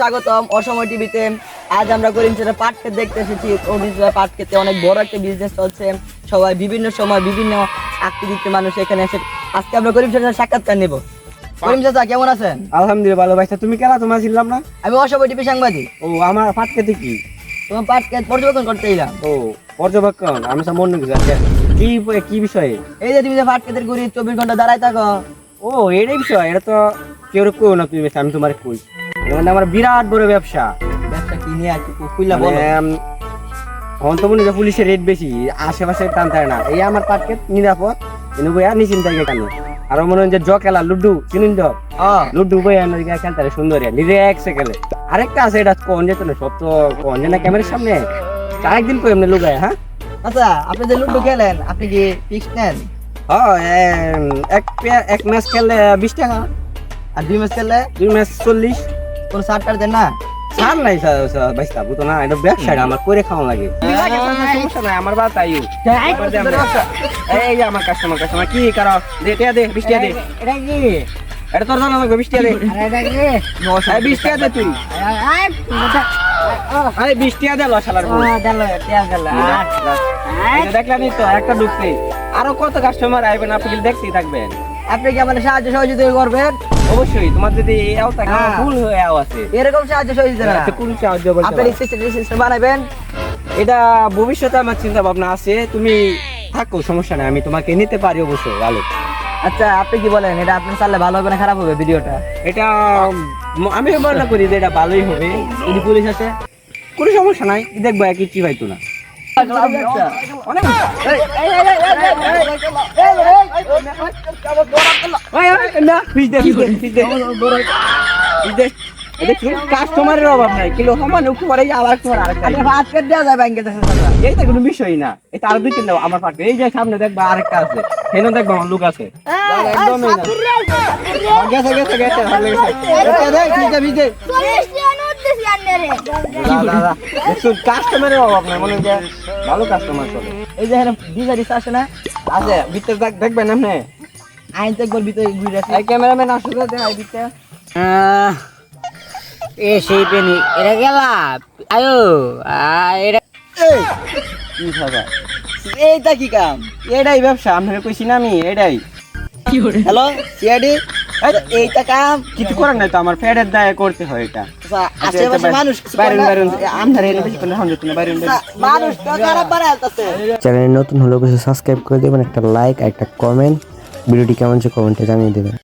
স্বাগতম। অসময় টিভিতে আজ আমরা করিম পাট ক্ষেত দেখতে এসেছি। করিম সেটা পাট ক্ষেতে অনেক বড় একটা বিজনেস চলছে। সবাই বিভিন্ন সময় বিভিন্ন আকৃতিতে মানুষ এখানে এসে আজকে আমরা করিম সেটা সাক্ষাৎকার নেব। করিম চাচা কেমন আছেন? আলহামদুলিল্লাহ ভালো ভাইসা তুমি কেনা তোমার ছিলাম না? আমি অসময় টিভি সাংবাদিক। ও আমার পাট খেতে কি? তোমার পাট পর্যবেক্ষণ করতে এলাম। ও পর্যবেক্ষণ? আমি সব মনে আচ্ছা, কি কি বিষয়ে? এই যে তুমি যে পাট ক্ষেতের ঘুরি চব্বিশ ঘণ্টা দাঁড়ায় থাকো। ও এটাই বিষয়। এটা তো কেউ কো না তুমি আমি তোমার কই। মানে আমার বিরাট বড় ব্যবসা। ব্যবসা কি নিয়ে একটু খুললা বলো। মানে, এখন তো মনে পুলিশের রেট বেশি আশেপাশে টান থাকে না। এই আমার ক্ষেত নিরাপদ কিন্তু বইয়া নিশ্চিন্ত থাকে কেন? আর মনে হয় যে জ খেলা লুডু চিনুন হ্যাঁ লুডু বইয়া নদীকে খেলতে সুন্দর। নিজে এক সেকেন্ডে আরেকটা আছে এটা কোন যেত না সব তো কোন যে না ক্যামেরার সামনে। আরেকদিন কই এমনি লুকায় হ্যাঁ? আচ্ছা আপনি যে লুডো খেলেন আপনি কি ফিক্স নেন? হ্যাঁ এক এক ম্যাচ খেললে বিশ টাকা। আর দুই ম্যাচ খেললে? দুই ম্যাচ চল্লিশ। কোনো সার টার দেন না? ছাড় নাই বুঝতো না এটা আমার করে খাওয়া লাগে। সমস্যা নাই আমার বাদ তাই। এই আমার কাস্টমার কাস্টমার কি কারও? দে টিয়া দে বিশ দে। এটা কি? এটা তোর জানা লাগবে বিশ টাকা দে। বিশ তুই। আরে বিশ টাকা দে লসালার বউ। এই তো একটা আরও কত কাস্টমার আইবেন আপনি দেখতেই থাকবেন? আপনি কি আমাদের সাহায্য সহযোগিতা করবেন অবশ্যই তোমার যদি হ্যাঁ। ভুল হয়ে আও আছে এরকম সাহায্য সহযোগিতা না কোন সাহায্য বলতে আপনার সিস্টেম বানাবেন এটা ভবিষ্যতে আমার চিন্তা ভাবনা আছে তুমি থাকো সমস্যা নাই আমি তোমাকে নিতে পারি অবশ্যই ভালো আচ্ছা আপনি কি বলেন এটা আপনি চাললে ভালো হবে না খারাপ হবে ভিডিওটা এটা আমি মনে করি যে এটা ভালোই হবে যদি পুলিশ আছে কোনো সমস্যা নাই দেখব একই কি পাইতো না অনেক কাস্টমারের অভাব নাই কিন্তু সমান উপরে আবার আপনি দেওয়া যায় ব্যাংকে এইটা কোনো বিষয় না। এটা আরও দুই তিনটা আমার পাটে এই যে সামনে দেখবা আরেকটা আছে। সেখানে দেখবা আমার লোক আছে। একদমই না গেছে গেছে গেছে ভালো গেছে। ভিজে ভিজে কাস্টমারের অভাব নাই মনে হয় ভালো কাস্টমার চলে। এই যে টিসা আসে না? আছে ভিতরে দেখ দেখবেন আপনি। আইন তো একবার ভিতরে ঘুরে আছে ক্যামেরাম্যান আসলে দেখাই এ সেই পেনি এটা গেলা। আয়ো এটা কি এইটা কি কাম? এটাই ব্যবসা আপনার কইছি না আমি এটাই। হ্যালো সিআইডি এইটা কাম কিছু করার নাই তো আমার ফ্যাডের দায়ে করতে হয় এটা। আচ্ছা, আশেপাশে মানুষ কিছু করে বাইরুন না। বাইরুন আপনার এনে বেশি করে হন না বাইরুন আচ্ছা, মানুষ তো খারাপ বানাইতেছে চ্যানেল নতুন হলে অবশ্যই সাবস্ক্রাইব করে দেবেন একটা লাইক একটা কমেন্ট ভিডিওটি কেমন হচ্ছে কমেন্টে জানিয়ে দেবেন।